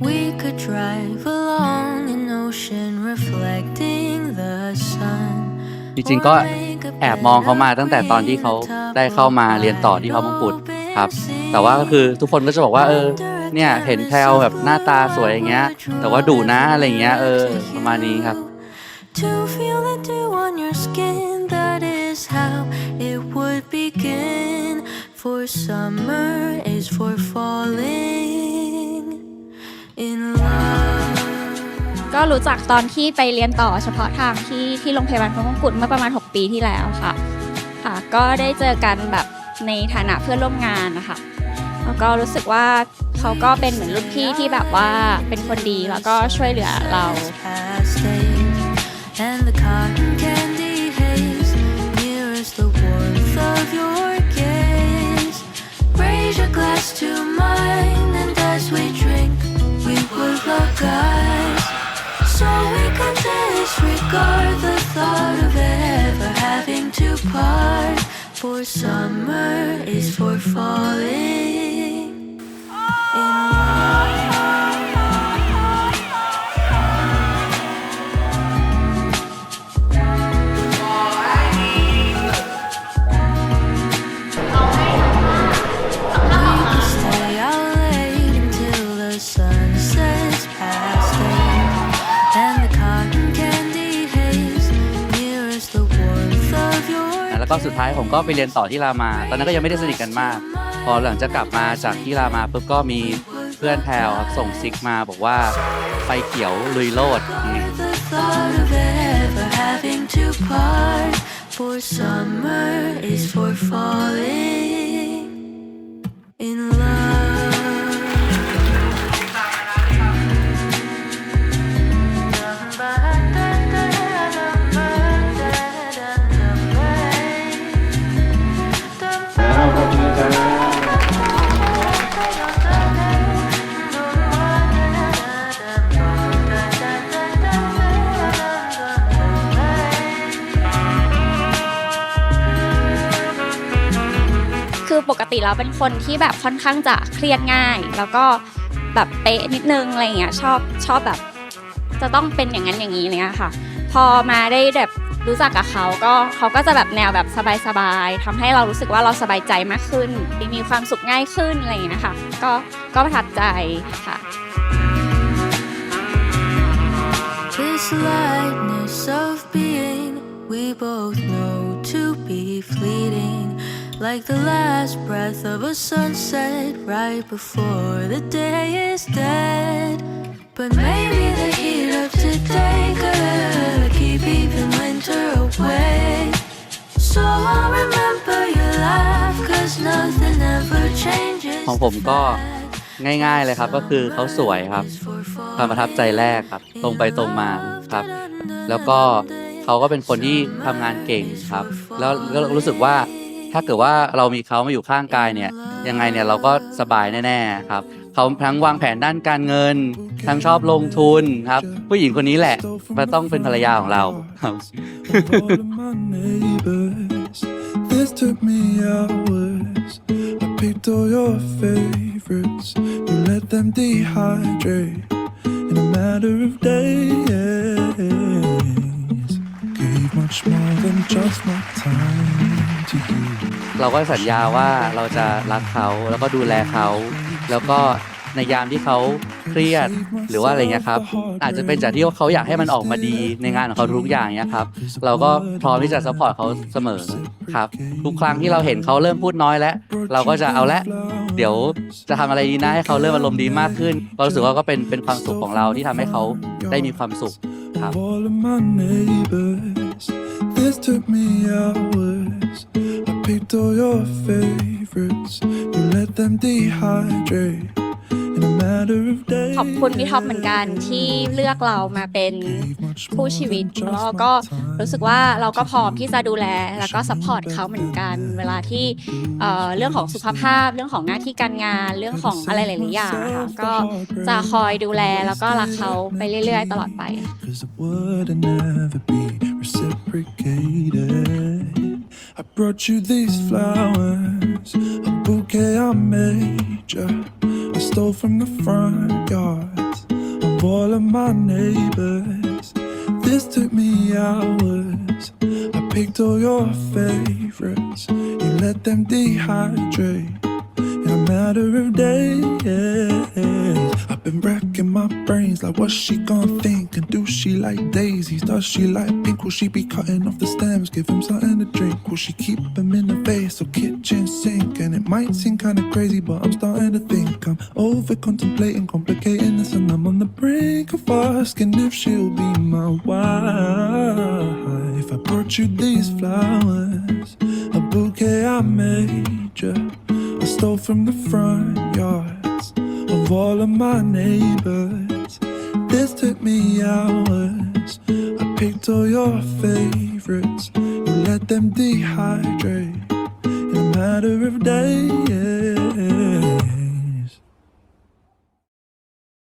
drive along an ocean reflecting the sun. จริงๆก็แอบมองเขามาตั้งแต่ตอนที่เขาได้เข้ามาเรียนต่อที่พระมงกุฎครับ แต่ว่าก็คือทุกคนก็จะบอกว่าเออเนี่ยเห็นแพลวแบบหน้าตาสวยอย่างเงี้ย แต่ว่าดุนะอะไรอย่างเงี้ยเออประมาณนี้ครับ To feel the dew on your skin, that is how it would begin. For summer is for falling ก็รู้จักตอนที่ไปเรียนต่อเฉพาะทางที่ที่โรงพยาบาลพระมงกุฎเมื่อประมาณ 6 ปีที่แล้วค่ะ ค่ะ ก็ได้เจอกันแบบในฐานะเพื่อนร่วมงานนะคะแล้วก็รู้สึกว่าเขาก็เป็นเหมือนรุ่นพี่ที่แบบว่าเป็นคนดีแล้วก็ช่วยเหลือเรา past days, and For summer is for falling in ก็สุดท้ายผมก็ไปเรียนต่อที่รามา ตอนนั้นก็ยังไม่ได้สนิทกันมาก พอหลังจากกลับมาจากที่รามาปุ๊บก็มีเพื่อนแพลวส่งซิกมาบอกว่าไฟเขียวลุยโลด for summer is for falling ปกติแล้วเป็นคนที่แบบค่อนข้างจะเครียดง่าย แล้วก็แบบเป๊ะนิดนึงอะไรเงี้ยชอบชอบแบบ จะต้องเป็นอย่างนั้นอย่างนี้เนี้ยค่ะ พอมาได้แบบรู้จักกับเขาก็เขาก็จะแบบแนวแบบสบายๆทำให้เรารู้สึกว่าเราสบายใจมากขึ้น มีความสุขง่ายขึ้นอะไรอย่างเงี้ยค่ะ ก็ก็ประทับใจค่ะ This lightness of being we both know to be fleeting, like the last breath of a sunset right before the day is dead. But maybe the heat of today could keep even winter away. So I'll remember your laugh, cause nothing ever changes. ของผมก็ง่ายๆเลยครับก็คือเขาสวยครับความประทับใจแรกครับ ตรงไปตรงมาครับ แล้วก็เขาก็เป็นคนที่ทำงานเก่งครับ แล้วก็รู้สึกว่า ถ้าเกิดว่าเรามีเขามาอยู่ข้างกายเนี่ยยังไงเนี่ยเราก็สบายแน่ๆครับเขาทั้งวางแผนด้านการเงิน ทั้งชอบลงทุนครับ ผู้หญิงคนนี้แหละมันต้องเป็นภรรยาของเราครับ of all of my neighbors. This took me hours. I picked all your favorites. You let them dehydrate in a matter of days. Gave much more than just my time to you. เราก็สัญญาว่าเราจะรักเขาแล้วก็ดูแลเขา แล้วก็ในยามที่เขาเครียดหรือว่าอะไรเงี้ยครับอาจจะเป็นจากที่เขาอยากให้มันออกมาดีในงานของเขาทุกอย่างเนี้ยครับเราก็พร้อมที่จะซัพพอร์ตเขาเสมอครับทุกครั้งที่เราเห็นเขาเริ่มพูดน้อยแล้ว เราก็จะเอาละเดี๋ยวจะทำอะไรดีนะให้เขาเริ่มอารมณ์ดีมากขึ้นเรารู้สึกว่าก็เป็นเป็นความสุขของเราที่ทำให้เขาได้มีความสุขครับ Of all of my neighbors, this took me hours. I picked all your favorites. You let them dehydrate in a matter of days. ขอบคุณพี่ท็อปเหมือนกันที่เลือกเรามาเป็นคู่ชีวิตแล้วก็รู้สึกว่าเราก็พร้อมที่จะดูแลแล้วก็ซัพพอร์ตเขาเหมือนกัน เวลาที่เอ่อเรื่องของสุขภาพเรื่องของหน้าที่การงานเรื่องของอะไรหลายๆอย่างอะค่ะก็จะคอยดูแลแล้วก็รักเขาไปเรื่อยๆ ตลอดไป Cause it would never be reciprocated. Brought you these flowers, a bouquet I made ya. I stole from the front yard. I of all of my neighbors. This took me hours. I picked all your favorites. You let them dehydrate in a matter of days. Been racking my brains like what's she gonna think? And do she like daisies? Does she like pink? Will she be cutting off the stems? Give him something to drink. Will she keep him in the vase or kitchen sink? And it might seem kinda crazy, but I'm starting to think I'm over contemplating, complicating this, and I'm on the brink of asking if she'll be my wife. If I brought you these flowers, a bouquet I made you. I stole from the front yards of all of my neighbors. This took me hours. I picked all your favorites. and let them dehydrate in a matter of days.